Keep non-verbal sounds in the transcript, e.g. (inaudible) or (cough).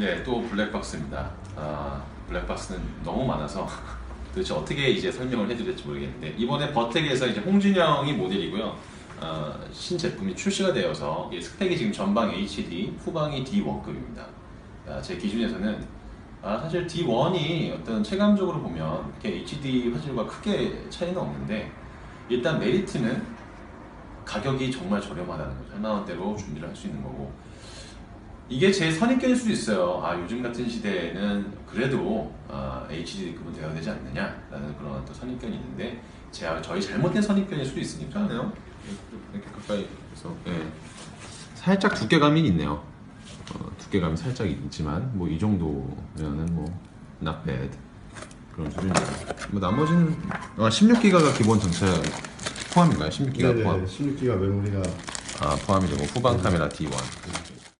네, 또 블랙박스입니다. 아, 블랙박스는 너무 많아서 (laughs) 도대체 어떻게 이제 설명을 해드릴지 모르겠는데 이번에 버텍에서 이제 홍진영이 모델이고요. 아, 신제품이 출시가 되어서 이 스펙이 지금 전방 HD, 후방이 D1급입니다. 아, 제 기준에서는 아, 사실 D1이 어떤 체감적으로 보면 HD 화질과 크게 차이는 없는데 일단 메리트는 가격이 정말 저렴하다는 거죠. 한 원대로 준비를 할 수 있는 거고 이게 제 선입견일 수도 있어요. 아 요즘 같은 시대에는 그래도 아, HD급은 되어야 되지 않느냐라는 그런 또 선입견이 있는데 제가 저희 잘못된 선입견일 수도 있으니까 괜찮네요. 이렇게 가까이 해서 예. 살짝 두께감이 있네요. 어, 두께감이 살짝 있지만 뭐 이 정도면은 뭐 not bad 그런 수준이고 뭐 나머지는 아, 16기가가 기본 전체 포함인가요? 16기가 포함. 네네 16기가 메모리가 아 포함이 되고 후방 카메라 D1.